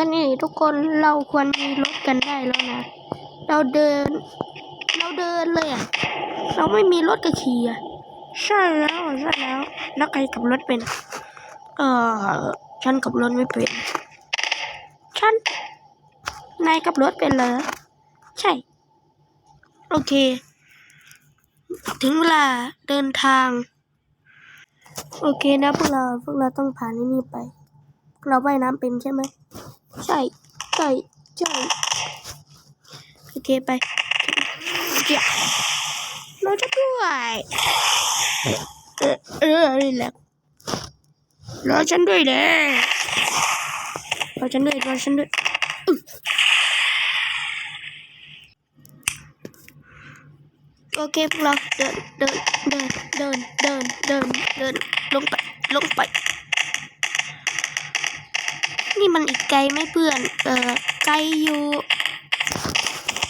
อนี่ทุกคนเราควรมีรถกันได้แล้วนะ เราเดิน เราเดินเลยอะเราไม่มีรถกระขี่อะใช่แล้วใช่แล้วแล้วใครขับรถเป็นเออฉันขับรถไม่เป็น ฉัน นายขับรถเป็นเหรอ ใช่ โอเค ถึงเวลาเดินทาง โอเคนะพวกเราพวกเราต้องผ่านที่นี่ไป เราว่ายน้ำเป็นใช่ไหมใช่ใช่ใช่โอเคไปเดี๋ยวเราจะด้วยเออเออนี่แหละรอฉันด้วยเด้รอฉันด้วยรอฉันด้วยโอเคพวกเราเดินเดินเดินเดินเดินเดินเดินลงไปลงไป นี่มันอีกไกลไหมเพื่อน เออไกลอยู่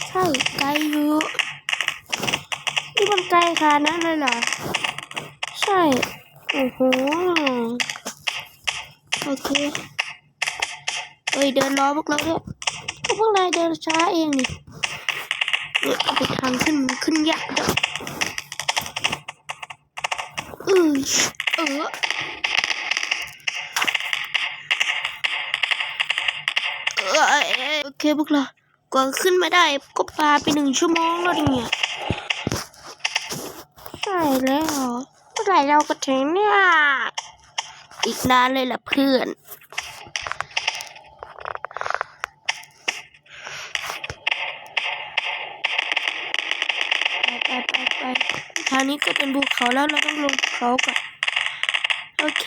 ใช่ไกลอยู่นี่มันไกลขนาดนั้นเลยเหรอ ใช่ โอ้โห โอเคเอ้ยเดินรอพวกเราด้วยก็พวกนายเดินช้าเองนี่เนี่ยไปทางขึ้นขึ้นยากด้วยเออเออเออ โอเคพวกเรากว่าขึ้นมาได้ก็ปาไปหนึ่งชั่วโมงแล้วเนี่ยใช่แล้วเมื่อไหร่เราก็ถึงเนี่ย อีกนานเลยล่ะเพื่อนไปไปไปไปทางนี้ก็เป็นภูเขาแล้วเราต้องลงภูเขาก่อน โอเค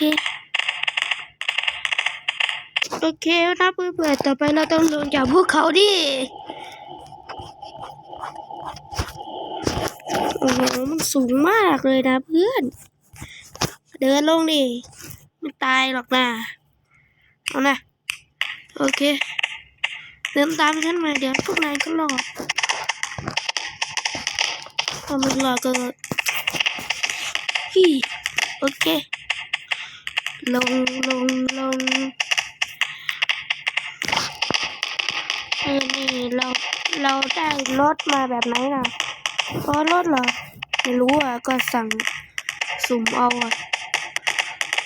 โอเคนะเพื่อนๆต่อไปเราต้องลงจากภูเขาดิโอ้โหมันสูงมากเลยนะเพื่อน เดินลงดิไม่ตายหรอกนะเอานะโอเค เดินตามฉันมาเดี๋ยวพวกนายก็รอดถ้าไม่รอก็ฮี่โอเค ลงลงลง เออนี่เราเราได้รถมาแบบไหนน่ะเพราะรถเหรอไม่รู้อะก็สั่งสุ่มเอาอะ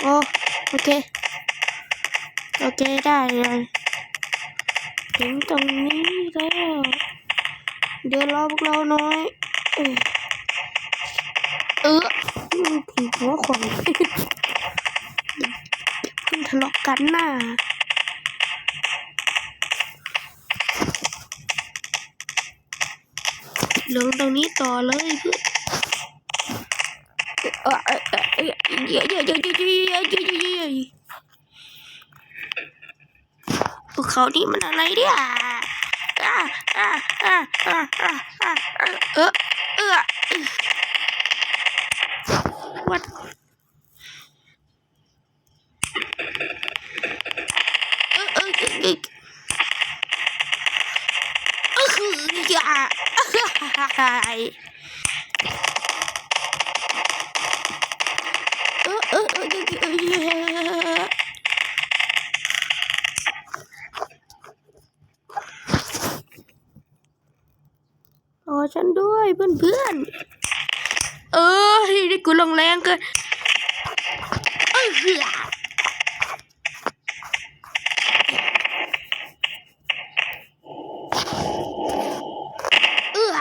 โอ้โอเค โอเคได้เลยถึงตรงนี้แล้วเดี๋ยวรอพวกเราหน้อยเออผีหัวขนเพิ่งทะเลาะกันน่ะ ลงตรงนี้ต่อเลยเพื่อพอกเยอะเยอะเยอะเยอะเยอะเยอะเขานี่มันอะไรเนี่ยเออเออวัด เออเออเออเออเออรอฉันด้วยเพื่อนเพื่อนเออนี่กูลงแรงเกินเอออ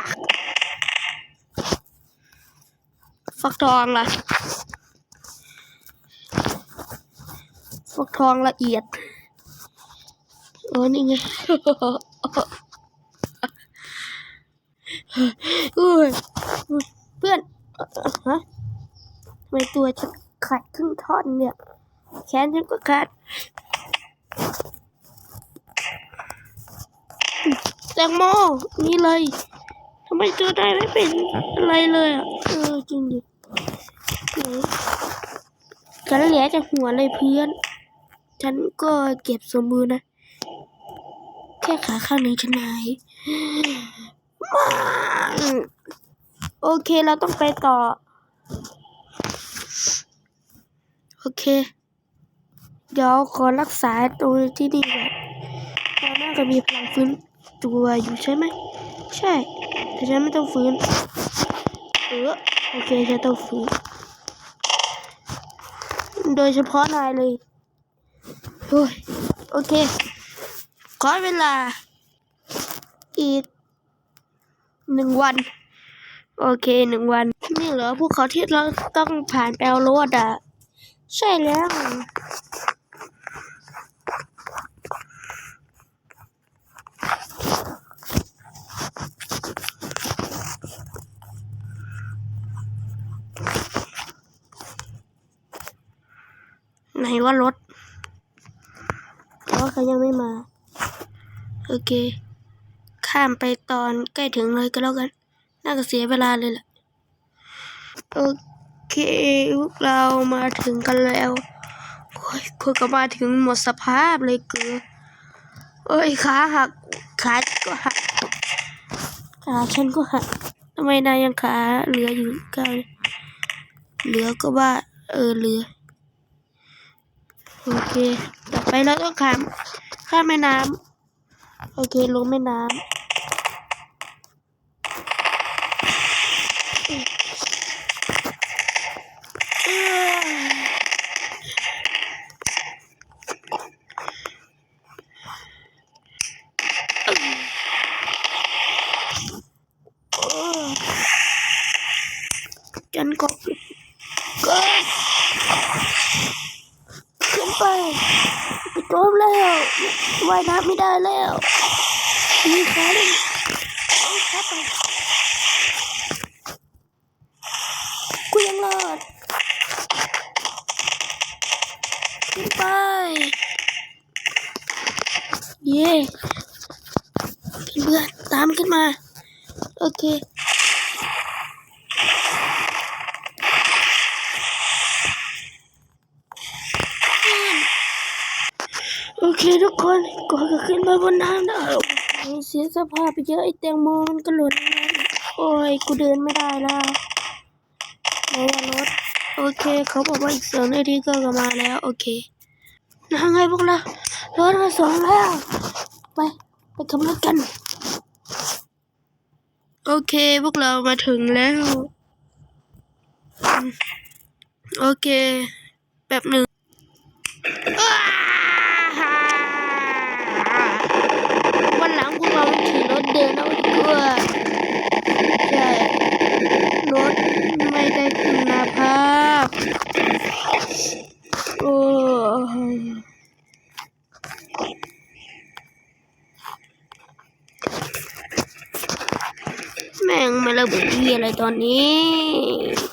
ฟักทองล่ะฟักทองละเอียดโอ้นี่ไงอุ้ยเพื่อนฮะทำไมตัวฉันขาดครึ่งท่อนเนี่ย แขนฉันก็ขาดแตงโมนี่เลยทำไมตัวได้ไม่เป็นอะไรเลยอะ เออ จริงดิ ฉันเหลือแต่หัวเลยเพื่อน ฉันก็เก็บสมบูรณ์นะ แค่ขาข้างหนี้ฉันหายโอเคเราต้องไปต่อ โอเค เดี๋ยวขอรักษาตรงที่นี่ก่อนเราน่าจะมีพลังฟื้นตัวอยู่ใช่ไหม ใช่ แต่ฉันไม่ต้องฟื้น เออ โอเคจะต้องฟื้นโดยเฉพาะนายเลยโอ้ยโอเค ขอเวลา อีกหนึ่งวัน โอเคหนึ่งวัน นี่เหรอพวกเขาที่เราต้องผ่านแปลรถอะ ใช่แล้ว หนว่ารถแต่ว่าเขายังไม่มา โอเค ข้ามไปตอนใกล้ถึงเลยก็แล้วกัน น่าจะเสียเวลาเลยแหละ โอเคพวกเรามาถึงกันแล้วโอ้ยคุยก็มาถึงหมดสภาพเลยเกือโอ้ยขาหัก ขาก็หัก ขาฉันก็หักทำไมนายยังขาเหลืออยู่กันเหลือก็ว่า เออเหลือ โอเค ต่อไปเราต้องข้ามข้ามแม่น้ำโอเค ลงแม่น้ำเอ้ยโอ้ยฉันก็ก็ขึ้นไป ไปโดนแล้ว ว่ายน้ำไม่ได้แล้วมีขาเลยเอาขาไปกูยังรอดขึ้นไป เย้เพื่อนตามขึ้นมา โอเค โอ เคทุกคนก่อนจะขึ้นมาบนน้ำได้โอ้ยเสียสภาพไปเยอะไอแตงโมมันก็หล่นโอ้ยกูเดินไม่ได้แล้วไหนอะรถโอเคเขาบอกว่าอีกสองนาทีก็กมาแล้วโอเคยังไงพวกเรารถมาสองแล้วไปไปขับรถกัน โอเคพวกเรามาถึงแล้ว โอเค แบบหนึ่ง อ้าวันหลังพวกเราไม่ขี่รถเดินแล้วดีกว่าใช่ รถไม่ได้คุณภาพ โอ้ย แม่งไม่ระบุที่อะไรตอนนี้